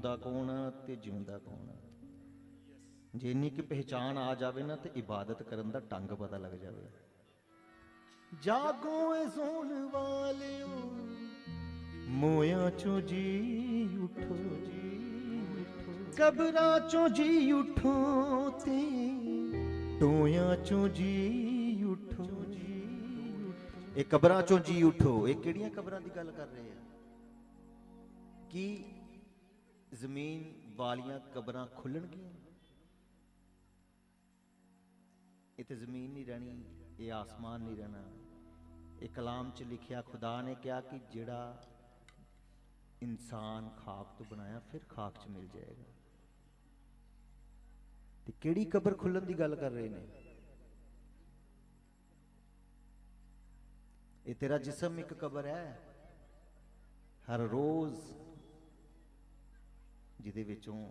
ਮੁਰਦਾ ਕੌਣ ਆ ਤੇ ਜਿਉਂਦਾ ਕੌਣ? ਆ ਜੇ ਇੰਨੀ ਕਿ ਪਹਿਚਾਨ ਆ ਜਾਵੇ ਨਾ ਤੇ ਇਬਾਦਤ ਕਰਨ ਦਾ ਢੰਗ ਪਤਾ ਲੱਗ ਜਾਵੇ। ਜਾਗੋ ਏ ਸੋਣ ਵਾਲਿਓ, ਮੋਇਆਂ ਚੋਂ ਜੀ ਉਠੋ, ਜੀ ਕਬਰਾਂ ਚੋਂ ਜੀ ਉਠੋ ਤੇ ਟੋਇਆਂ ਚੋਂ ਜੀ ਉਠੋ। ਜੀ ਇਹ ਕਬਰਾਂ ਚੋਂ ਜੀ ਉਠੋ, ਇਹ ਕਿਹੜੀਆਂ ਕਬਰਾਂ ਦੀ ਗੱਲ ਕਰ ਰਹੇ ਆ? ਕੀ ਜ਼ਮੀਨ ਵਾਲੀਆਂ ਕਬਰਾਂ ਖੁੱਲਣਗੀਆਂ? ਇਹ ਤੇ ਜ਼ਮੀਨ ਨਹੀਂ ਰਹਿਣੀ, ਇਹ ਆਸਮਾਨ ਨਹੀਂ ਰਹਿਣਾ। ਇਹ ਕਲਾਮ 'ਚ ਲਿਖਿਆ ਖੁਦਾ ਨੇ ਕਿਹਾ ਕਿ ਜਿਹੜਾ ਇਨਸਾਨ ਖਾਕ ਤੋਂ ਬਣਾਇਆ, ਫਿਰ ਖਾਕ 'ਚ ਮਿਲ ਜਾਏਗਾ। ਤੇ ਕਿਹੜੀ ਕਬਰ ਖੁੱਲਣ ਦੀ ਗੱਲ ਕਰ ਰਹੇ ਨੇ? ਇਹ ਤੇਰਾ ਜਿਸਮ ਇੱਕ ਕਬਰ ਹੈ। ਹਰ ਰੋਜ਼ ਜਿਹਦੇ ਵਿੱਚੋਂ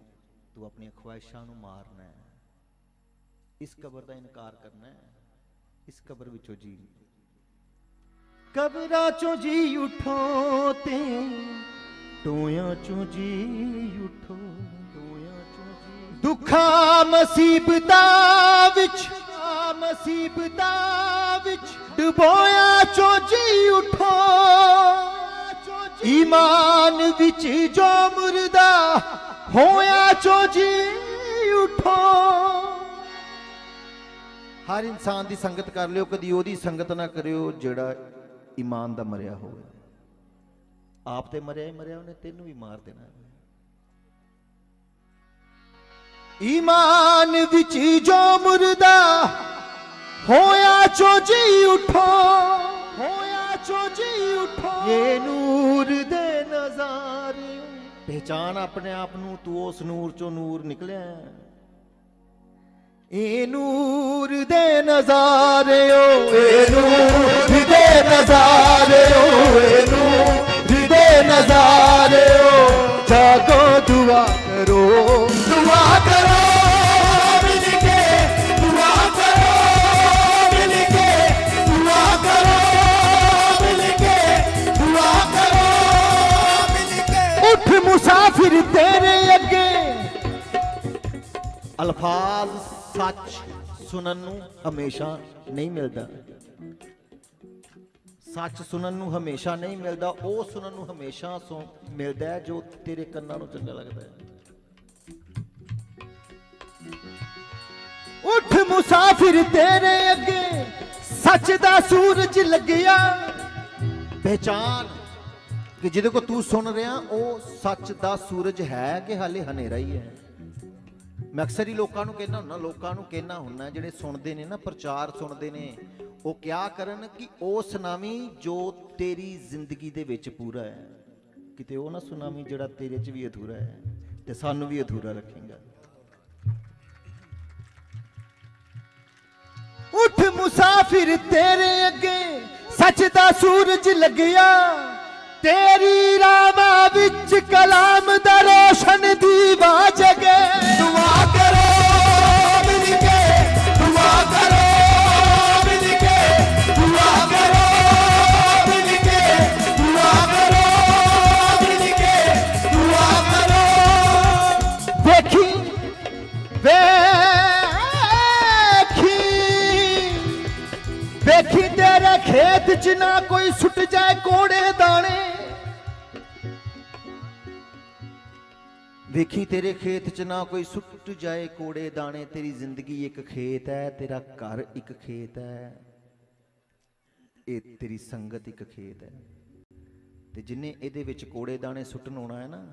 ਤੂੰ ਆਪਣੀਆਂ ਖੁਆਇਸ਼ਾਂ ਨੂੰ ਮਾਰਨਾ ਹੈ। ਇਸ ਕਬਰ ਦਾ ਇਨਕਾਰ ਕਰਨਾ ਹੈ। ਇਸ ਕਬਰ ਵਿੱਚੋਂ ਜੀ। ਕਬਰਾਂ ਚੋਂ ਜੀ ਉਠੋ ਤੇ ਟੋਇਆਂ ਚੋਂ ਜੀ ਉਠੋ। ਟੋਇਆਂ ਚੋਂ ਜੀ ਦੁੱਖਾਂ ਮੁਸੀਬਤਾਂ ਵਿੱਚ ਆ ਮੁਸੀਬਤਾਂ ਵਿੱਚ ਡੁਬੋਇਆ ਚੋਂ ਜੀ ਉਠੋ। ਈਮਾਨ ਵਿੱਚ ਜੋ ਮੁਰਦਾ ਹੋਇਆ ਚੋਂ ਜੀ ਉਠੋ। ਹਰ ਇਨਸਾਨ ਦੀ ਸੰਗਤ ਕਰ ਲਿਓ, ਕਦੀ ਉਹਦੀ ਸੰਗਤ ਨਾ ਕਰਿਓ ਜਿਹੜਾ ਈਮਾਨ ਦਾ ਮਰਿਆ ਹੋਵੇ। ਆਪ ਤੇ ਮਰਿਆ ਹੀ ਮਰਿਆ, ਉਹਨੇ ਤੈਨੂੰ ਵੀ ਮਾਰ ਦੇਣਾ ਈਮਾਨ ਵਿੱਚ ਜੋ ਮੁਰਦਾ, ਹੋਇਆ ਚੋ ਜੀ ਉਠੋ। ਪਹਿਚਾਨ ਆਪਣੇ ਆਪ ਨੂੰ ਤੂੰ ਉਸ ਨੂਰ ਚੋਂ ਨੂਰ ਨਿਕਲਿਆ। ਹੈ। ਇਹ ਨੂਰ ਦੇ ਨਜ਼ਾਰਿਓ ਇਹ ਨੂਰ ਦੇ ਨਜ਼ਾਰਿਓ ਇਹ ਨੂਰ ਦੇ ਨਜ਼ਾਰਿਓ। ਜਾਗੋ ਦੁਆ ਕਰੋ। ਦੁਆ ਕਰੋ। ਮੁਸਾਫਿਰ ਤੇਰੇ ਅੱਗੇ। ਅਲਫਾਜ਼ ਸੱਚ ਸੁਣਨ ਨੂੰ ਹਮੇਸ਼ਾ ਨਹੀਂ ਮਿਲਦਾ। ਸੱਚ ਸੁਣਨ ਨੂੰ ਹਮੇਸ਼ਾ ਨਹੀਂ ਮਿਲਦਾ ਉਹ ਸੁਣਨ ਨੂੰ ਹਮੇਸ਼ਾ ਸੁ- ਮਿਲਦਾ ਹੈ ਜੋ ਤੇਰੇ ਕੰਨਾਂ ਨੂੰ ਚੰਗਾ ਲੱਗਦਾ ਹੈ। ਉੱਠ ਮੁਸਾਫਿਰ ਤੇਰੇ ਅੱਗੇ। ਸੱਚ ਦਾ ਸੂਰਜ ਲੱਗਿਆ। ਪਹਿਚਾਨ ਕਿ ਜਿਹਦੇ ਕੋ ਤੂੰ ਸੁਣ ਰਿਹਾ, ਉਹ ਸੱਚ ਦਾ ਸੂਰਜ ਹੈ ਕਿ ਹਾਲੇ ਹਨੇਰਾ ਹੀ ਹੈ? ਮੈਂ ਅਕਸਰ ਹੀ ਲੋਕਾਂ ਨੂੰ ਕਹਿੰਦਾ ਹੁੰਦਾ, ਲੋਕਾਂ ਨੂੰ ਕਹਿਣਾ ਹੁੰਦਾ, ਜਿਹੜੇ ਸੁਣਦੇ ਨੇ ਨਾ, ਪ੍ਰਚਾਰ ਸੁਣਦੇ ਨੇ, ਉਹ ਕਿਆ ਕਰਨ ਕਿ ਉਹ ਸੁਨਾਮੀ ਜੋ ਤੇਰੀ ਜ਼ਿੰਦਗੀ ਦੇ ਵਿੱਚ ਪੂਰਾ ਹੈ। ਕਿਤੇ ਉਹ ਨਾ ਸੁਨਾਮੀ ਜਿਹੜਾ ਤੇਰੇ 'ਚ ਵੀ ਅਧੂਰਾ ਹੈ ਤੇ ਸਾਨੂੰ ਵੀ ਅਧੂਰਾ ਰੱਖੇਗਾ। ਉੱਠ ਮੁਸਾਫਿਰ ਤੇਰੇ ਅੱਗੇ, ਸੱਚ ਦਾ ਸੂਰਜ ਲੱਗਿਆ। ਤੇਰੀ ਰਾਵਾ ਵਿੱਚ ਕਲਾਮ ਦਾ ਰੋਸ਼ਨ ਦੀਵਾ ਜਗੇ ਦੁਆ ਕਰੋ ਮਿਲ ਕੇ ਦੁਆ ਕਰੋ ਮਿਲ ਕੇ ਦੁਆ ਕਰੋ ਮਿਲ ਕੇ ਦੁਆ ਕਰੋ ਮਿਲ ਕੇ ਦੁਆ ਕਰੋ ਦੇਖੀ ਵੇਖੀ 'ਚ ਨਾ ਕੋਈ ਸੁੱਟ ਜਾਏ ਕੋੜੇ ਦਾਣੇ। ਵੇਖੀ ਤੇਰੇ ਖੇਤ 'ਚ ਨਾ ਕੋਈ ਸੁੱਟ ਜਾਏ ਕੋੜੇ ਦਾਣੇ, ਤੇਰੀ ਜ਼ਿੰਦਗੀ ਇੱਕ ਖੇਤ ਹੈ, ਤੇਰਾ ਘਰ ਇੱਕ ਖੇਤ ਹੈ। ਇਹ ਤੇਰੀ ਸੰਗਤ ਇੱਕ ਖੇਤ ਹੈ। ਤੇ ਜਿਨੇ ਇਹਦੇ ਵਿੱਚ ਕੋੜੇ ਦਾਣੇ ਸੁੱਟਣ ਆਉਣਾ ਹੈ ਨਾ,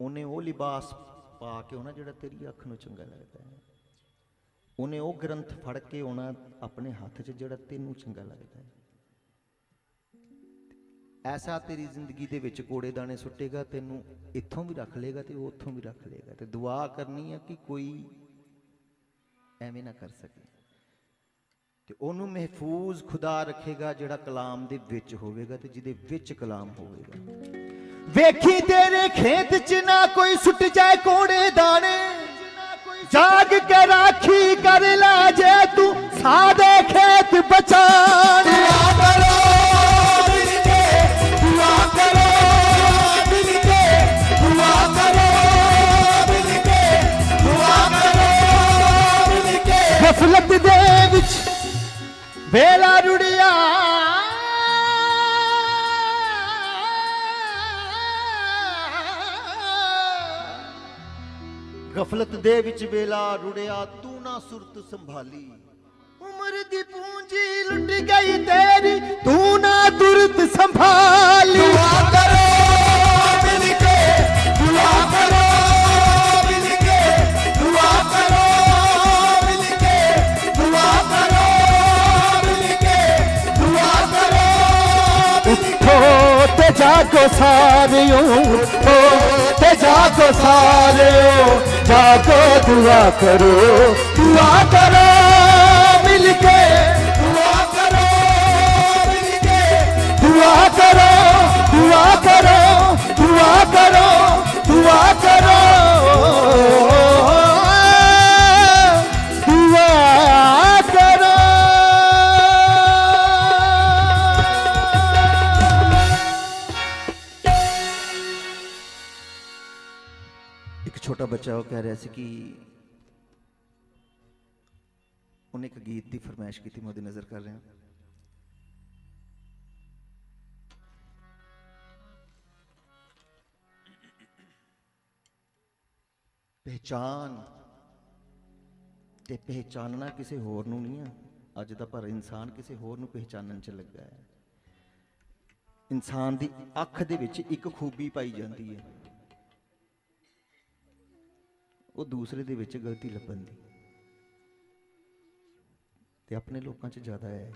ਉਹਨੇ ਉਹ ਲਿਬਾਸ ਪਾ ਕੇ ਆਉਣਾ ਜਿਹੜਾ ਤੇਰੀ ਅੱਖ ਨੂੰ ਚੰਗਾ ਲੱਗਦਾ ਹੈ। ਉਹਨੇ ਉਹ ਗ੍ਰੰਥ ਫੜ ਕੇ ਆਉਣਾ ਆਪਣੇ ਹੱਥ 'ਚ ਜਿਹੜਾ ਤੈਨੂੰ ਚੰਗਾ ਲੱਗਦਾ ਹੈ। ਐਸਾ ਤੇਰੀ ਜ਼ਿੰਦਗੀ ਦੇ ਵਿੱਚ ਕੋੜੇ ਦਾਣੇ ਸੁੱਟੇਗਾ, ਤੈਨੂੰ ਇੱਥੋਂ ਵੀ ਰੱਖ ਲੇਗਾ ਤੇ ਉੱਥੋਂ ਵੀ ਰੱਖ ਲੇਗਾ ਤੇ ਦੁਆ ਕਰਨੀ ਹੈ ਕਿ ਕੋਈ ਐਵੇਂ ਨਾ ਕਰ ਸਕੇ। ਤੇ ਉਹਨੂੰ ਮਹਿਫੂਜ਼ ਖੁਦਾ ਰੱਖੇਗਾ ਜਿਹੜਾ ਕਲਾਮ ਦੇ ਵਿੱਚ ਹੋਵੇਗਾ ਤੇ ਜਿਹਦੇ ਵਿੱਚ ਕਲਾਮ ਹੋਵੇਗਾ। ਵੇਖੀ ਤੇਰੇ ਖੇਤ 'ਚ ਨਾ ਕੋਈ ਸੁੱਟ ਜਾਏ ਕੋੜੇ ਦਾਣੇ। ਜਾਗ ਕੇ ਰਾਖੀ ਕਰ ਲੈ ਜੇ ਤੂੰ ਸਾਦੇ ਖੇਤ ਬਚਾਣ ਦੁਆ ਕਰੋ। ਗਫਲਤ ਦੇ ਵਿੱਚ ਵੇਲਾ ਰੁੜਿਆ, ਤੂੰ ਨਾ ਸੁਰਤ ਸੰਭਾਲੀ। ਉਮਰ ਦੀ ਪੂੰਜੀ ਲੁੱਟ ਗਈ ਤੇਰੀ, ਤੂੰ ਨਾ ਤੁਰਤ ਸੰਭਾਲੀ। ਦੁਆ ਕਰੋ। ਉੱਠੋ ਤੇ ਜਾਗੋ ਸਾਰਿਓ ਉੱਠੋ ਤੇ ਜਾਗੋ ਸਾਰਿਓ, ਜਾਗੋ ਦੁਆ ਕਰੋ ਦੁਆ ਕਰੋ ਮਿਲ ਕੇ, ਦੁਆ ਕਰੋ ਮਿਲ ਕੇ, ਦੁਆ ਕਰੋ ਦੁਆ ਕਰੋ, ਦੁਆ ਇੱਕ ਬੱਚਾ ਉਹ ਕਹਿ ਰਿਹਾ ਸੀ ਕਿ ਉਹਨੇ ਇੱਕ ਗੀਤ ਦੀ ਫਰਮਾਇਸ਼ ਕੀਤੀ, ਮੈਂ ਉਹਦੀ ਨਜ਼ਰ ਕਰ ਰਿਹਾ। ਪਹਿਚਾਨ ਤੇ ਪਹਿਚਾਨਣਾ ਕਿਸੇ ਹੋਰ ਨੂੰ ਨਹੀਂ ਆ। ਅੱਜ ਦਾ ਪਰ ਇਨਸਾਨ ਕਿਸੇ ਹੋਰ ਨੂੰ ਪਹਿਚਾਨਣ ਚ ਲੱਗਾ ਹੈ। ਇਨਸਾਨ ਦੀ ਅੱਖ ਦੇ ਵਿੱਚ ਇੱਕ ਖੂਬੀ ਪਾਈ ਜਾਂਦੀ ਹੈ। ਉਹ ਦੂਸਰੇ ਦੇ ਵਿੱਚ ਗਲਤੀ ਲੱਭਣ ਦੀ। ਤੇ ਆਪਣੇ ਲੋਕਾਂ 'ਚ ਜ਼ਿਆਦਾ ਹੈ।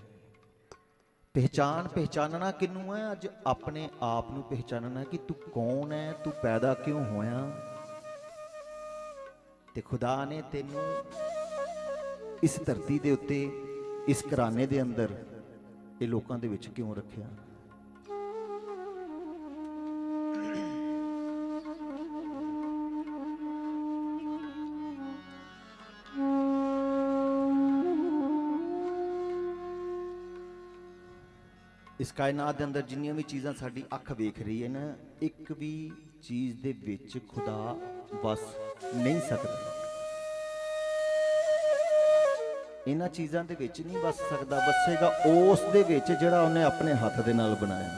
ਪਹਿਚਾਨ ਪਹਿਚਾਨਣਾ ਕਿਨੂੰ ਹੈ? ਅੱਜ ਆਪਣੇ ਆਪ ਨੂੰ ਪਹਿਚਾਨਣਾ ਕਿ ਤੂੰ ਕੌਣ ਹੈ? ਤੂੰ ਪੈਦਾ ਕਿਉਂ ਹੋਇਆ? ਤੇ ਖੁਦਾ ਨੇ ਤੈਨੂੰ ਇਸ ਧਰਤੀ ਦੇ ਉੱਤੇ, ਇਸ ਘਰਾਣੇ ਦੇ ਅੰਦਰ ਇਹ ਲੋਕਾਂ ਦੇ ਵਿੱਚ ਕਿਉਂ ਰੱਖਿਆ? ਇਸ ਕਾਇਨਾਤ ਦੇ ਅੰਦਰ ਜਿੰਨੀਆਂ ਵੀ ਚੀਜ਼ਾਂ ਸਾਡੀ ਅੱਖ ਵੇਖ ਰਹੀ ਹੈ ਨਾ, ਇੱਕ ਵੀ ਚੀਜ਼ ਦੇ ਵਿੱਚ ਖੁਦਾ ਵਸ ਨਹੀਂ ਸਕਦਾ। ਇਹਨਾਂ ਚੀਜ਼ਾਂ ਦੇ ਵਿੱਚ ਨਹੀਂ ਵਸ ਸਕਦਾ, ਵਸੇਗਾ ਉਸ ਦੇ ਵਿੱਚ ਜਿਹੜਾ ਉਹਨੇ ਆਪਣੇ ਹੱਥ ਦੇ ਨਾਲ ਬਣਾਇਆ।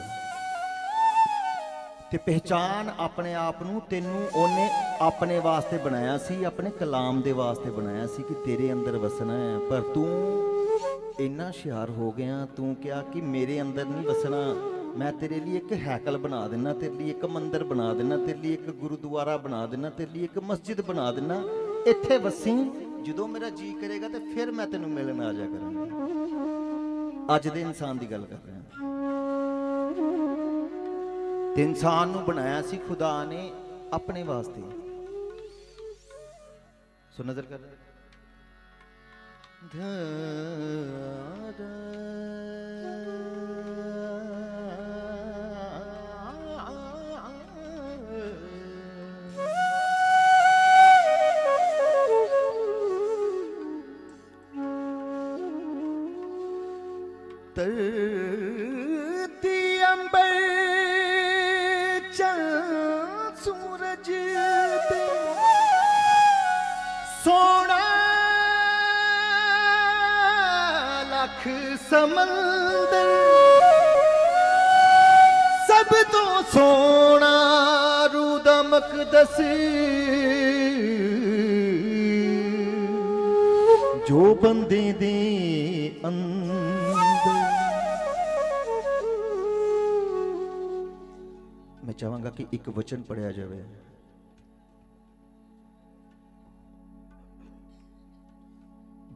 ਤੇ ਪਹਿਚਾਨ ਆਪਣੇ ਆਪ ਨੂੰ, ਤੈਨੂੰ ਉਹਨੇ ਆਪਣੇ ਵਾਸਤੇ ਬਣਾਇਆ ਸੀ, ਆਪਣੇ ਕਲਾਮ ਦੇ ਵਾਸਤੇ ਬਣਾਇਆ ਸੀ ਕਿ ਤੇਰੇ ਅੰਦਰ ਵਸਣਾ ਹੈ, ਪਰ ਤੂੰ ਇੰਨਾ ਹੁਸ਼ਿਆਰ ਹੋ ਗਿਆ, ਤੂੰ ਕਿਹਾ ਕਿ ਮੇਰੇ ਅੰਦਰ ਨਹੀਂ ਵਸਣਾ। ਮੈਂ ਤੇਰੇ ਲਈ ਇੱਕ ਹੈਕਲ ਬਣਾ ਦੇਣਾ ਤੇਰੇ ਲਈ ਇੱਕ ਮੰਦਿਰ ਬਣਾ ਦੇਣਾ ਤੇਰੇ ਲਈ ਇੱਕ ਗੁਰਦੁਆਰਾ ਬਣਾ ਦੇਣਾ ਤੇਰੇ ਲਈ ਇੱਕ ਮਸਜਿਦ ਬਣਾ ਦੇਣਾ ਇੱਥੇ ਵਸੀ, ਜਦੋਂ ਮੇਰਾ ਜੀ ਕਰੇਗਾ ਤੇ ਫਿਰ ਮੈਂ ਤੈਨੂੰ ਮਿਲਣ ਆ ਜਾ ਕਰਾਂਗਾ। ਅੱਜ ਦੇ ਇਨਸਾਨ ਦੀ ਗੱਲ ਕਰ ਰਿਹਾ ਤੇ ਇਨਸਾਨ ਨੂੰ ਬਣਾਇਆ ਸੀ ਖੁਦਾ ਨੇ ਆਪਣੇ ਵਾਸਤੇ। ਸੋ ਨਜ਼ਰ ਕਰ। thơ tử ਲੱਖ ਸਮੰਦਰ ਸਭ ਤੋਂ ਸੋਹਣਾ ਰੂ ਦਾ ਮਕਦਸ। ਜੋ ਬੰਦੇ ਦੇ ਅੰਦਰ ਮੈਂ ਚਾਹਾਂਗਾ ਕਿ ਇੱਕ ਵਚਨ ਪੜਿਆ ਜਾਵੇ।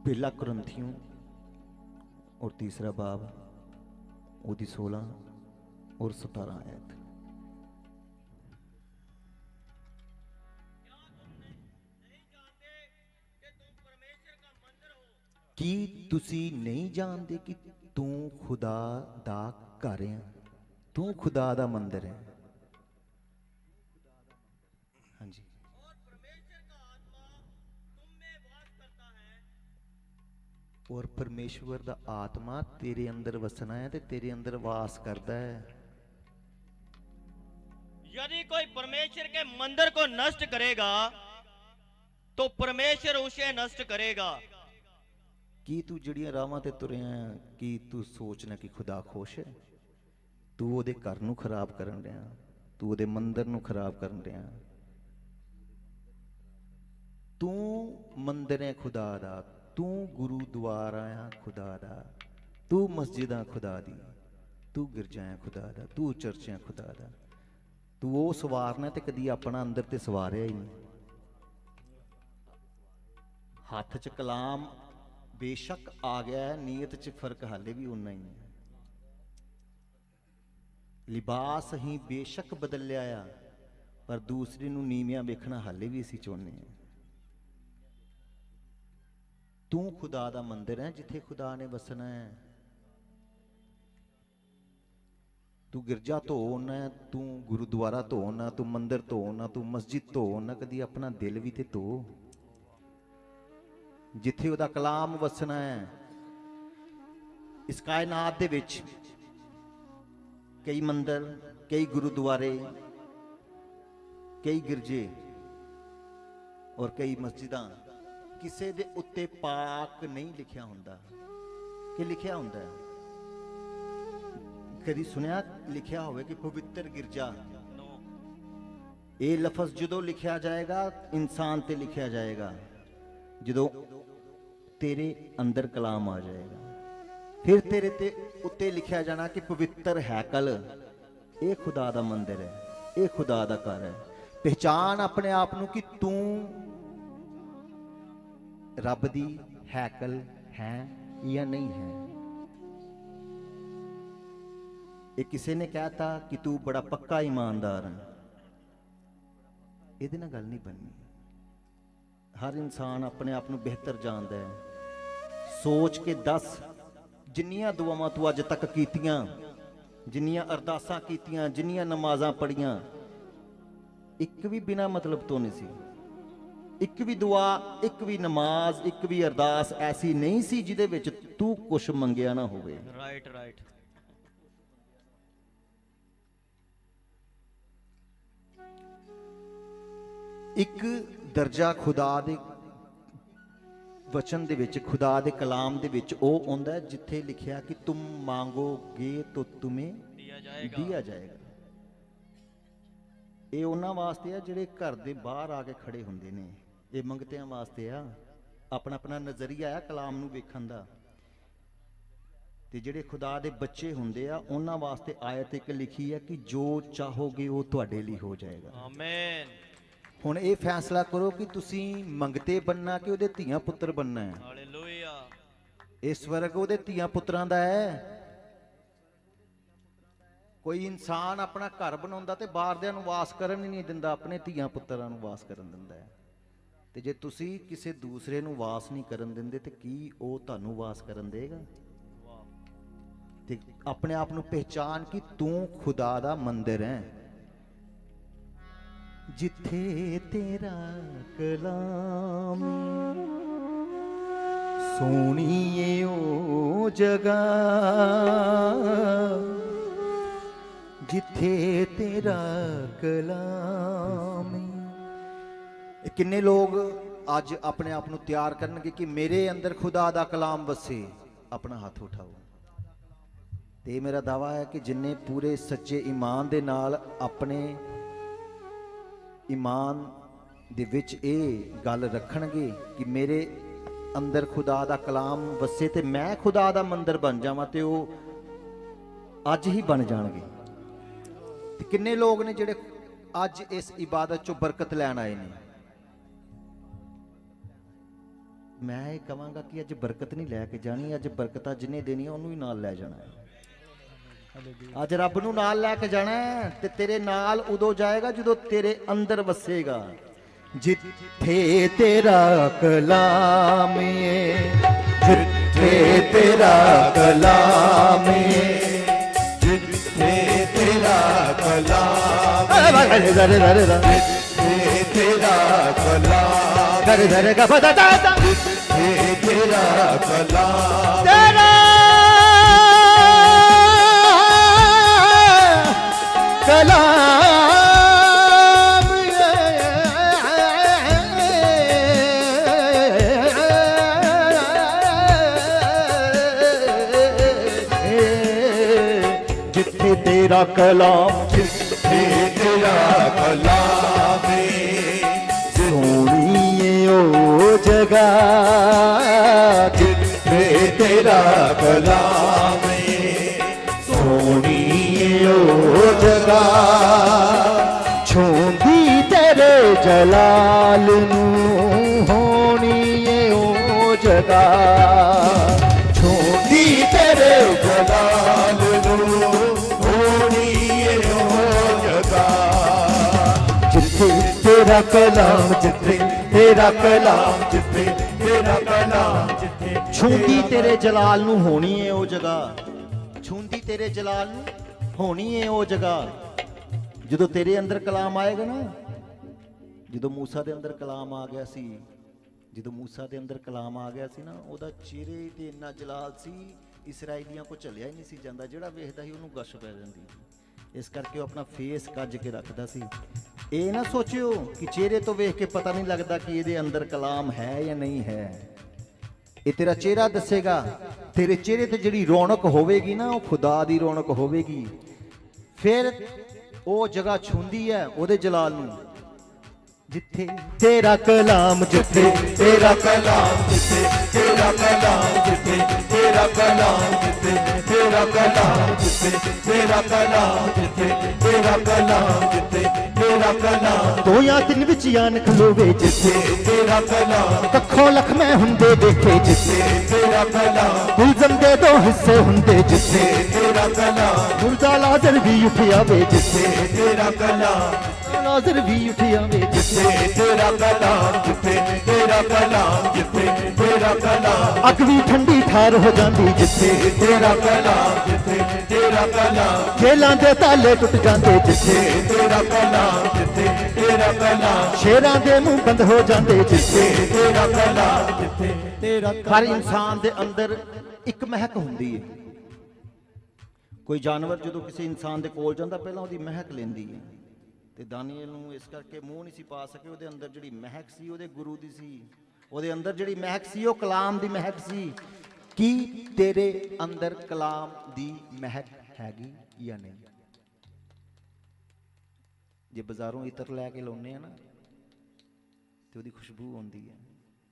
ਪਹਿਲਾ ਕੁਰੰਥੀਓ ਔਰ ਤੀਸਰਾ ਬਾਬ ਉਹਦੀ 16 ਔਰ 17 ਆਇਤ। ਕੀ ਤੁਸੀਂ ਨਹੀਂ ਜਾਣਦੇ ਕਿ ਤੂੰ ਖੁਦਾ ਦਾ ਘਰ ਹੈ? ਤੂੰ ਖੁਦਾ ਦਾ ਮੰਦਰ ਹੈ। ਔਰ ਪਰਮੇਸ਼ਵਰ ਦਾ ਆਤਮਾ ਤੇਰੇ ਅੰਦਰ ਵਸਣਾ ਹੈ ਤੇ ਤੇਰੇ ਅੰਦਰ ਵਾਸ ਕਰਦਾ ਹੈ यदि कोई परमेश्वर के मंदिर को नष्ट करेगा तो परमेश्वर उसे नष्ट करेगा ਕੀ ਤੂੰ ਜਿਹੜੀਆਂ ਰਾਵਾਂ ਤੇ ਤੁਰਿਆ ਹੈ, ਕੀ ਤੂੰ ਸੋਚਣਾ ਕਿ ਖੁਦਾ ਖੁਸ਼ ਹੈ ਤੂੰ ਉਹਦੇ ਘਰ ਨੂੰ ਖਰਾਬ ਕਰਨ ਰਿਹਾ ਤੂੰ ਉਹਦੇ ਮੰਦਰ ਨੂੰ ਖਰਾਬ ਕਰਨ ਰਿਹਾ ਤੂੰ ਮੰਦਰ ਹੈ ਖੁਦਾ ਦਾ ਤੂੰ ਗੁਰੂਦੁਆਰਾ ਆ ਖੁਦਾ ਦਾ ਤੂੰ ਮਸਜਿਦਾਂ ਖੁਦਾ ਦੀ ਤੂੰ ਗਿਰਜਾ ਖੁਦਾ ਦਾ ਤੂੰ ਚਰਚਿਆਂ ਖੁਦਾ ਦਾ ਤੂੰ ਉਹ ਸਵਾਰਨਾ ਤੇ ਕਦੀ ਆਪਣਾ ਅੰਦਰ ਤੇ ਸਵਾਰਿਆ ਹੀ ਨਹੀਂ। ਹੱਥ 'ਚ ਕਲਾਮ ਬੇਸ਼ੱਕ ਆ ਗਿਆ, ਨੀਅਤ 'ਚ ਫ਼ਰਕ ਹਾਲੇ ਵੀ ਉਨਾ ਹੀ ਹੈ। ਲਿਬਾਸ ਹੀ ਬੇਸ਼ੱਕ ਬਦਲਿਆ ਆ, ਪਰ ਦੂਸਰੇ ਨੂੰ ਨੀਵਿਆਂ ਵੇਖਣਾ ਹਾਲੇ ਵੀ ਅਸੀਂ ਚਾਹੁੰਦੇ ਹਾਂ। ਤੂੰ ਖੁਦਾ ਦਾ ਮੰਦਿਰ ਹੈ, ਜਿੱਥੇ ਖੁਦਾ ਨੇ ਵਸਣਾ ਹੈ। ਤੂੰ ਗਿਰਜਾ ਧੋ ਨਾ ਤੂੰ ਗੁਰਦੁਆਰਾ ਧੋ ਨਾ ਤੂੰ ਮੰਦਿਰ ਧੋ ਨਾ ਤੂੰ ਮਸਜਿਦ ਧੋ ਨਾ ਕਦੀ ਆਪਣਾ ਦਿਲ ਵੀ ਤੇ ਧੋ। ਜਿੱਥੇ ਉਹਦਾ ਕਲਾਮ ਵਸਣਾ ਹੈ, ਇਸ ਕਾਇਨਾਤ ਦੇ ਵਿੱਚ ਕਈ ਮੰਦਰ, ਕਈ ਗੁਰਦੁਆਰੇ, ਕਈ ਗਿਰਜੇ ਔਰ ਕਈ ਮਸਜਿਦਾਂ। ਕਿਸੇ ਦੇ ਉੱਤੇ ਪਾਕ ਨਹੀਂ ਲਿਖਿਆ ਹੁੰਦਾ। ਕਿ ਲਿਖਿਆ ਹੁੰਦਾ? ਹੈ ਕਦੀ ਸੁਣਿਆ, ਲਿਖਿਆ ਹੋਵੇ ਕਿ ਪਵਿੱਤਰ ਗਿਰਜਾ? ਇਹ ਲਫ਼ਜ਼ ਜਦੋਂ ਲਿਖਿਆ ਜਾਏਗਾ, ਇਨਸਾਨ ਤੇ ਲਿਖਿਆ ਜਾਏਗਾ। ਜਦੋਂ ਤੇਰੇ ਅੰਦਰ ਕਲਾਮ ਆ ਜਾਏਗਾ। ਫਿਰ ਤੇਰੇ ਤੇ ਉੱਤੇ ਲਿਖਿਆ ਜਾਣਾ ਕਿ ਪਵਿੱਤਰ ਹੈਕਲ ਇਹ ਖੁਦਾ ਦਾ ਮੰਦਿਰ ਹੈ, ਇਹ ਖੁਦਾ ਦਾ ਘਰ ਹੈ। ਪਹਿਚਾਨ ਆਪਣੇ ਆਪ ਨੂੰ ਕਿ ਤੂੰ ਰੱਬ ਦੀ ਹੈਕਲ ਹੈ ਜਾਂ ਨਹੀਂ ਹੈ? ਇਹ ਕਿਸੇ ਨੇ ਕਹਿਤਾ ਕਿ ਤੂੰ ਬੜਾ ਪੱਕਾ ਇਮਾਨਦਾਰ ਹੈ। ਇਹਦੇ ਨਾਲ ਗੱਲ ਨਹੀਂ ਬਣਨੀ। ਹਰ ਇਨਸਾਨ ਆਪਣੇ ਆਪ ਨੂੰ ਬਿਹਤਰ ਜਾਣਦਾ ਹੈ। ਸੋਚ ਕੇ ਦੱਸ ਜਿੰਨੀਆਂ ਦੁਆਵਾਂ ਤੂੰ ਅੱਜ ਤੱਕ ਕੀਤੀਆਂ, ਜਿੰਨੀਆਂ ਅਰਦਾਸਾਂ ਕੀਤੀਆਂ, ਜਿੰਨੀਆਂ ਨਮਾਜ਼ਾਂ ਪੜੀਆਂ ਇੱਕ ਵੀ ਬਿਨਾ ਮਤਲਬ ਤੋਂ ਨਹੀਂ ਸੀ। ਇੱਕ ਵੀ ਦੁਆ ਇੱਕ ਵੀ ਨਮਾਜ਼ ਇੱਕ ਵੀ ਅਰਦਾਸ ਐਸੀ ਨਹੀਂ ਸੀ ਜਿਹਦੇ ਵਿੱਚ ਤੂੰ ਕੁਝ ਮੰਗਿਆ ਨਾ ਹੋਵੇ। ਰਾਈਟ ਰਾਈਟ ਇੱਕ ਦਰਜਾ ਖੁਦਾ ਦੇ ਵਚਨ ਦੇ ਵਿੱਚ ਖੁਦਾ ਦੇ ਕਲਾਮ ਦੇ ਵਿੱਚ ਉਹ ਆਉਂਦਾ ਜਿੱਥੇ ਲਿਖਿਆ ਕਿ ਤੁਮ ਮੰਗੋਗੇ ਤਾਂ ਤੁਮੇ ਦਿਆ ਜਾਏਗਾ। ਇਹ ਉਹਨਾਂ ਵਾਸਤੇ ਆ ਜਿਹੜੇ ਘਰ ਦੇ ਬਾਹਰ ਆ ਕੇ ਖੜੇ ਹੁੰਦੇ ਨੇ। ਇਹ ਮੰਗਤਿਆਂ ਵਾਸਤੇ ਆ। ਆਪਣਾ ਆਪਣਾ ਨਜ਼ਰੀਆ ਆ ਕਲਾਮ ਨੂੰ ਵੇਖਣ ਦਾ। ਤੇ ਜਿਹੜੇ ਖੁਦਾ ਦੇ ਬੱਚੇ ਹੁੰਦੇ ਆ ਉਹਨਾਂ ਵਾਸਤੇ ਆਇਤ ਇੱਕ ਲਿਖੀ ਹੈ ਕਿ ਜੋ ਚਾਹੋਗੇ ਉਹ ਤੁਹਾਡੇ ਲਈ ਹੋ ਜਾਏਗਾ। ਆਮੇਨ ਹੁਣ ਇਹ ਫੈਸਲਾ ਕਰੋ ਕਿ ਤੁਸੀਂ ਮੰਗਤੇ ਬੰਨਾ ਕਿ ਉਹਦੇ ਧੀਆਂ ਪੁੱਤਰ ਬੰਨਾ ਹੈ। ਹਾਲੇਲੂਇਆ ਇਹ ਸਵਰਗ ਉਹਦੇ ਧੀਆਂ ਪੁੱਤਰਾਂ ਦਾ ਹੈ। ਕੋਈ ਇਨਸਾਨ ਆਪਣਾ ਘਰ ਬਣਾਉਂਦਾ ਤੇ ਬਾਹਰਦਿਆਂ ਨੂੰ ਵਾਸ ਕਰਨ ਹੀ ਨਹੀਂ ਦਿੰਦਾ ਆਪਣੇ ਧੀਆਂ ਪੁੱਤਰਾਂ ਨੂੰ ਵਾਸ ਕਰਨ ਦਿੰਦਾ ਹੈ। ਤੇ ਜੇ ਤੁਸੀਂ ਕਿਸੇ ਦੂਸਰੇ ਨੂੰ ਵਾਸ ਨਹੀਂ ਕਰਨ ਦਿੰਦੇ, ਤੇ ਕੀ ਉਹ ਤੁਹਾਨੂੰ ਵਾਸ ਕਰਨ ਦੇਗਾ? ਤੇ ਆਪਣੇ ਆਪ ਨੂੰ ਪਹਿਚਾਨ ਕਿ ਤੂੰ ਖੁਦਾ ਦਾ ਮੰਦਿਰ ਹੈ। ਜਿੱਥੇ ਤੇਰਾ ਕਲਾਮ ਸੋਹਣੀਏ ਉਹ ਜਗ੍ਹਾ ਜਿੱਥੇ ਤੇਰਾ ਕਲਾਮ ਇਹ ਕਿੰਨੇ ਲੋਕ ਅੱਜ ਆਪਣੇ ਆਪ ਨੂੰ ਤਿਆਰ ਕਰਨਗੇ ਕਿ ਮੇਰੇ ਅੰਦਰ ਖੁਦਾ ਦਾ ਕਲਾਮ ਵਸੇ, ਆਪਣਾ ਹੱਥ ਉਠਾਓ। ਤੇ ਇਹ ਮੇਰਾ ਦਾਵਾ ਹੈ ਕਿ ਜਿੰਨੇ ਪੂਰੇ ਸੱਚੇ ਈਮਾਨ ਦੇ ਨਾਲ ਆਪਣੇ ਈਮਾਨ ਦੇ ਵਿੱਚ ਇਹ ਗੱਲ ਰੱਖਣਗੇ ਕਿ ਮੇਰੇ ਅੰਦਰ ਖੁਦਾ ਦਾ ਕਲਾਮ ਵਸੇ ਤੇ ਮੈਂ ਖੁਦਾ ਦਾ ਮੰਦਰ ਬਣ ਜਾਵਾਂ ਤੇ ਉਹ ਅੱਜ ਹੀ ਬਣ ਜਾਣਗੇ। ਤੇ ਕਿੰਨੇ ਲੋਕ ਨੇ ਜਿਹੜੇ ਅੱਜ ਇਸ ਇਬਾਦਤ ਚੋਂ ਬਰਕਤ ਲੈਣ ਆਏ ਨੇ? ਮੈਂ ਇਹ ਕਹਾਂਗਾ ਕਿ ਅੱਜ ਬਰਕਤ ਨਹੀਂ ਲੈ ਕੇ ਜਾਣੀ ਅੱਜ ਬਰਕਤਾਂ ਜਿੰਨੇ ਦੇਣੀਆਂ ਉਹਨੂੰ ਹੀ ਨਾਲ ਲੈ ਜਾਣਾ ਹੈ। ਅੱਜ ਰੱਬ ਨੂੰ ਨਾਲ ਲੈ ਕੇ ਜਾਣਾ ਤੇ ਤੇਰੇ ਨਾਲ ਉਦੋਂ ਜਾਏਗਾ ਜਦੋਂ ਤੇਰੇ ਅੰਦਰ ਵਸੇਗਾ। ਜਿੱਥੇ ਤੇਰਾ ਕਲਾਮ ਏ ਜਿੱਥੇ ਤੇਰਾ ਕਲਾਮ ਏ ਜਿੱਥੇ ਤੇਰਾ ਕਲਾਮ ਧਰੇ ਧਰੇ ਧਰੇ ਜਿੱਥੇ ਤੇਰਾ ਕਲਾਮ ਧਰੇ ਧਰੇ ਗਾ ਪਤਾ ਤਾ ਤਾ ਤੇਰਾ ਕਲਾਮ ਤੇਰਾ ਕਲਾਮ ਜਿੱਥੇ ਤੇਰਾ ਕਲਾਮ ਜਿੱਥੇ ਤੇਰਾ ਕਲਾਮ ਏ ਸੋਹਣੀਏ जगा जिसपे तेरा कलाम सोनी ओ जगा छूंदी तेरे जलाल होनी ओ जगा छूंदी तेरे जलाल होनी ओ जगा जिथे तेरा कलाम जिथे ਤੇਰਾ ਪਹਿਲਾ ਜਿੱਥੇ ਤੇਰਾ ਪਹਿਲਾ ਜਿੱਥੇ ਛੂੰਦੀ ਤੇਰੇ ਜਲਾਲ ਨੂੰ ਹੋਣੀ ਏ ਉਹ ਜਗ੍ਹਾ। ਛੂੰਦੀ ਤੇਰੇ ਜਲਾਲ ਨੂੰ ਹੋਣੀ ਏ ਉਹ ਜਗ੍ਹਾ। ਜਦੋਂ ਤੇਰੇ ਅੰਦਰ ਕਲਾਮ ਆਏਗਾ ਨਾ ਜਦੋਂ موسی ਦੇ ਅੰਦਰ ਕਲਾਮ ਆ ਗਿਆ ਸੀ ਜਦੋਂ موسی ਦੇ ਅੰਦਰ ਕਲਾਮ ਆ ਗਿਆ ਸੀ ਨਾ ਉਹਦਾ ਚਿਹਰੇ ਤੇ ਇੰਨਾ ਜਲਾਲ ਸੀ ਇਸਰਾਇਲੀਆਂ ਕੋ ਚੱਲਿਆ ਹੀ ਨਹੀਂ ਸੀ ਜਾਂਦਾ ਜਿਹੜਾ ਵੇਖਦਾ ਸੀ ਉਹਨੂੰ ਗਸ਼ ਪੈ ਜਾਂਦੀ ਸੀ। ਇਸ ਕਰਕੇ ਉਹ ਆਪਣਾ ਫੇਸ ਕੱਜ ਕੇ ਰੱਖਦਾ ਸੀ। ਇਹ ਨਾ ਸੋਚਿਓ ਕਿ ਚਿਹਰੇ ਤੋਂ ਵੇਖ ਕੇ ਪਤਾ ਨਹੀਂ ਲੱਗਦਾ ਕਿ ਇਹਦੇ ਅੰਦਰ ਕਲਾਮ ਹੈ ਜਾਂ ਨਹੀਂ ਹੈ। ਇਹ ਤੇਰਾ ਚਿਹਰਾ ਦੱਸੇਗਾ। ਤੇਰੇ ਚਿਹਰੇ ਤੇ ਜਿਹੜੀ ਰੌਣਕ ਹੋਵੇਗੀ ਨਾ, ਉਹ ਖੁਦਾ ਦੀ ਰੌਣਕ ਹੋਵੇਗੀ। ਫਿਰ ਉਹ ਜਗ੍ਹਾ ਛੁੰਦੀ ਹੈ ਉਹਦੇ ਜਲਾਲ ਨੂੰ। ਜਿੱਥੇ ਤੇਰਾ ਕਲਾਮ ਜਿੱਥੇ ਤੇਰਾ ਕਲਾਮ ਜਿੱਥੇ ਤੇਰਾ ਕਲਾਮ ਜਿੱਥੇ ਤੇਰਾ ਕਲਾਮ ਜਿੱਥੇ ਤੇਰਾ ਕਲਾਮ ਜਿੱਥੇ ਤੇਰਾ ਕਲਾਮ ਜਿੱਥੇ ਤੇਰਾ ਕਲਾਮ ਜਿੱਥੇ ਤੇਰਾ ਕਲਾਮ ਦੋ ਜਾਂ ਤਿੰਨ ਵਿੱਚ ਆਨ ਖਲੋਵੇ ਜਿੱਥੇ ਤੇਰਾ ਕਲਾਮ ਕੱਖੋਂ ਲਖ ਮੈਂ ਹੁੰਦੇ ਦੇਖੇ ਜਿੱਥੇ ਤੇਰਾ ਕਲਾਮ ਗੁਲਜ਼ਮ ਦੇ ਦੋ ਹਿੱਸੇ ਹੁੰਦੇ ਜਿੱਥੇ ਤੇਰਾ ਕਲਾਮ ਮੁਰਦਾ ਲਾਜ਼ਰ ਵੀ ਉੱਠਿਆ ਵੇ ਜਿੱਥੇ ਤੇਰਾ ਕਲਾਮ ਲਾਜ਼ਰ ਵੀ ਉੱਠਿਆ ਵੇ ਜਿੱਥੇ ਤੇਰਾ ਕਲਾਮ ਜਿੱਥੇ ਤੇਰਾ ਕਲਾਮ ਜਿੱਥੇ ਤੇਰਾ ਕਲਾਮ। ਅੱਗ ਵੀ ਠੰਡੀ ਠਾਰ ਹੋ ਜਾਂਦੀ ਜਿੱਥੇ ਤੇਰਾ ਕਲਾਮ ਜਿੱਥੇ ਤੇਰਾ ਕਲਾਮ। ਜੇਲਾਂ ਦੇ ਤਾਲੇ ਟੁੱਟ ਜਾਂਦੇ ਜਿੱਥੇ ਤੇਰਾ ਕਲਾਮ ਜਿੱਥੇ ਤੇਰਾ ਕਲਾਮ। ਸ਼ੇਰਾਂ ਦੇ ਮੂੰਹ ਬੰਦ ਹੋ ਜਾਂਦੇ ਜਿੱਥੇ ਜਿੱਥੇ ਤੇਰਾ ਕਲਾਮ ਜਿੱਥੇ ਤੇਰਾ ਹਰ ਇਨਸਾਨ ਦੇ ਅੰਦਰ ਇੱਕ ਮਹਿਕ ਹੁੰਦੀ ਹੈ ਕੋਈ ਜਾਨਵਰ ਜਦੋਂ ਕਿਸੇ ਇਨਸਾਨ ਦੇ ਕੋਲ ਜਾਂਦਾ ਪਹਿਲਾਂ ਉਹਦੀ ਮਹਿਕ ਲੈਂਦੀ ਹੈ ਤੇ ਦਾਨੀਏਲ ਨੂੰ ਇਸ ਕਰਕੇ ਮੂੰਹ ਨਹੀਂ ਸੀ ਪਾ ਸਕੇ ਉਹਦੇ ਅੰਦਰ ਜਿਹੜੀ ਮਹਿਕ ਸੀ ਉਹਦੇ ਗੁਰੂ ਦੀ ਸੀ। ਉਹਦੇ ਅੰਦਰ ਜਿਹੜੀ ਮਹਿਕ ਸੀ ਉਹ ਕਲਾਮ ਦੀ ਮਹਿਕ ਸੀ। ਕੀ ਤੇਰੇ ਅੰਦਰ ਕਲਾਮ ਦੀ ਮਹਿਕ ਹੈਗੀ ਜਾਂ ਨਹੀਂ? ਜੇ ਬਾਜ਼ਾਰੋਂ ਇਤਰ ਲੈ ਕੇ ਲਾਉਨੇ ਆ ਨਾ ਤੇ ਉਹਦੀ ਖੁਸ਼ਬੂ ਆਉਂਦੀ ਹੈ।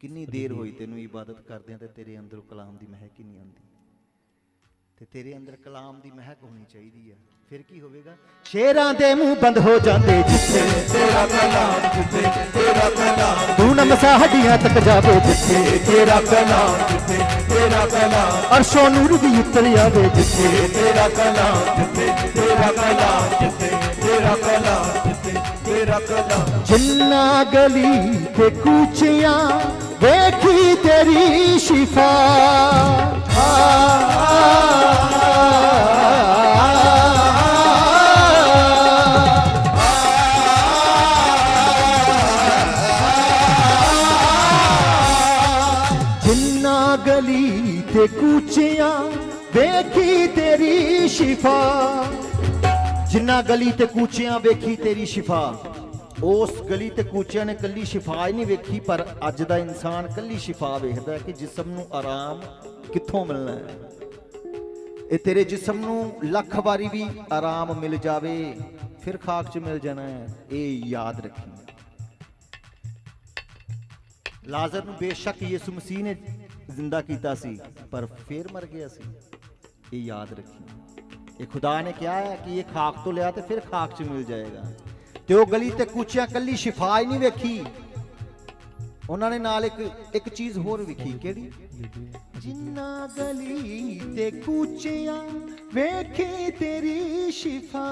ਕਿੰਨੀ ਦੇਰ ਹੋਈ ਤੈਨੂੰ ਇਬਾਦਤ ਕਰਦਿਆਂ ਤੇ ਤੇਰੇ ਅੰਦਰੋਂ ਕਲਾਮ ਦੀ ਮਹਿਕ ਹੀ ਨਹੀਂ ਆਉਂਦੀ? ਤੇ ਤੇਰੇ ਅੰਦਰ ਕਲਾਮ ਦੀ ਮਹਿਕ ਹੋਣੀ ਚਾਹੀਦੀ ਹੈ ਫਿਰ ਕੀ ਹੋਵੇਗਾ ਸ਼ੇਰਾਂ ਦੇ ਮੂੰਹ ਬੰਦ ਹੋ ਜਾਂਦੇ ਜਿੱਥੇ ਤੇਰਾ ਕਲਾਮ ਜਿੱਥੇ ਤੇਰਾ ਕਲਾਮ ਤੂੰ ਨਮਸਾ ਹੱਡੀਆਂ ਤੱਕ ਜਾਵੇ ਜਿੱਥੇ ਤੇਰਾ ਕਲਾਮ ਜਿੱਥੇ ਤੇਰਾ ਕਲਾਮ ਅਰਸ਼ੋਂ ਨੂਰ ਵੀ ਉਤਰ ਆਵੇ ਜਿੱਥੇ ਤੇਰਾ ਕਲਾਮ ਜਿੱਥੇ ਤੇਰਾ ਕਲਾਮ ਜਿੱਥੇ ਤੇਰਾ ਕਲਾਮ ਜਿੱਥੇ ਤੇਰਾ ਕਲਾਮ ਜਿੰਨਾ ਗਲੀ ਤੇ ਕੂਚਿਆਂ ਸ਼ਿਫਾ। ਜਿੰਨਾ ਗਲੀ ਤੇ ਕੂਚਿਆਂ ਵੇਖੀ ਤੇਰੀ ਸ਼ਿਫਾ। ਉਸ ਗਲੀ ਤੇ ਕੂਚਿਆਂ ਨੇ ਕੱਲੀ ਸ਼ਿਫਾ ਹੀ ਨਹੀਂ ਵੇਖੀ, ਪਰ ਅੱਜ ਦਾ ਇਨਸਾਨ ਕੱਲੀ ਸ਼ਿਫਾ ਵੇਖਦਾ ਕਿ ਜਿਸਮ ਨੂੰ ਆਰਾਮ ਕਿੱਥੋਂ ਮਿਲਣਾ ਹੈ। ਇਹ ਤੇਰੇ ਜਿਸਮ ਨੂੰ ਲੱਖ ਵਾਰੀ ਵੀ ਆਰਾਮ ਮਿਲ ਜਾਵੇ, ਫਿਰ ਖਾਕ 'ਚ ਮਿਲ ਜਾਣਾ ਹੈ। ਇਹ ਯਾਦ ਰੱਖੀ। ਲਾਜ਼ਰ ਨੂੰ ਬੇਸ਼ੱਕ ਯਿਸੂ ਮਸੀਹ ਨੇ ਜ਼ਿੰਦਾ ਕੀਤਾ ਸੀ, ਪਰ ਫਿਰ ਮਰ ਗਿਆ ਸੀ। ਇਹ ਯਾਦ ਰੱਖੀ। ਇਹ ਖੁਦਾ ਨੇ ਕਿਹਾ ਹੈ ਕਿ ਇਹ ਖਾਕ ਤੋਂ ਲਿਆ ਤੇ ਫਿਰ ਖਾਕ 'ਚ ਮਿਲ ਜਾਏਗਾ। ਤੇ ਉਹ ਗਲੀ ਤੇ ਕੂਚਿਆਂ ਕੱਲੀ ਸ਼ਿਫਾ ਹੀ ਨਹੀਂ ਵੇਖੀ। ਉਹਨਾਂ ਨੇ ਨਾਲ ਇੱਕ ਇੱਕ ਚੀਜ਼ ਹੋਰ ਵੇਖੀ, ਕਿਹੜੀ? ਜਿੰਨਾ ਗਲੀ ਤੇ ਕੂਚਿਆਂ ਵੇਖੀ ਤੇਰੀ ਸ਼ਿਫਾ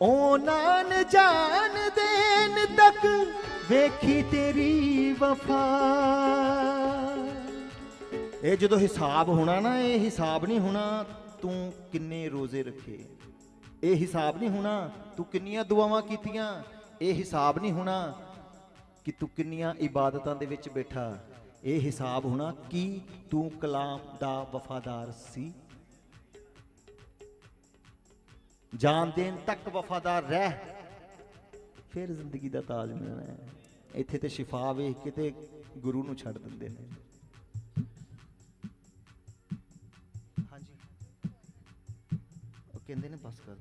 ਉਹਨਾਂ ਨੇ ਜਾਨ ਦੇਣ ਤੱਕ ਵੇਖੀ ਤੇਰੀ ਵਫਾ। ਇਹ ਜਦੋਂ ਹਿਸਾਬ ਹੋਣਾ ਨਾ, ਇਹ ਹਿਸਾਬ ਨਹੀਂ ਹੋਣਾ। ਤੂੰ ਕਿੰਨੇ ਰੋਜ਼ੇ ਰੱਖੇ? ਇਹ ਹਿਸਾਬ ਨਹੀਂ ਹੋਣਾ ਤੂੰ ਕਿੰਨੀਆਂ ਦੁਆਵਾਂ ਕੀਤੀਆਂ। ਇਹ ਹਿਸਾਬ ਨਹੀਂ ਹੋਣਾ ਕਿ ਤੂੰ ਕਿੰਨੀਆਂ ਇਬਾਦਤਾਂ ਦੇ ਵਿੱਚ ਬੈਠਾ। ਇਹ ਹਿਸਾਬ ਹੋਣਾ ਕਿ ਤੂੰ ਕਲਾਮ ਦਾ ਵਫਾਦਾਰ ਸੀ। ਜਾਨ ਦੇਣ ਤੱਕ ਵਫਾਦਾਰ ਰਹਿ। ਫਿਰ ਜ਼ਿੰਦਗੀ ਦਾ ਤਾਜ ਮਿਲਣਾ ਹੈ। ਇੱਥੇ ਤੇ ਸ਼ਿਫਾ ਵੇਖ ਕੇ ਤੇ ਗੁਰੂ ਨੂੰ ਛੱਡ ਦਿੰਦੇ ਨੇ। ¿Quién tiene pascal?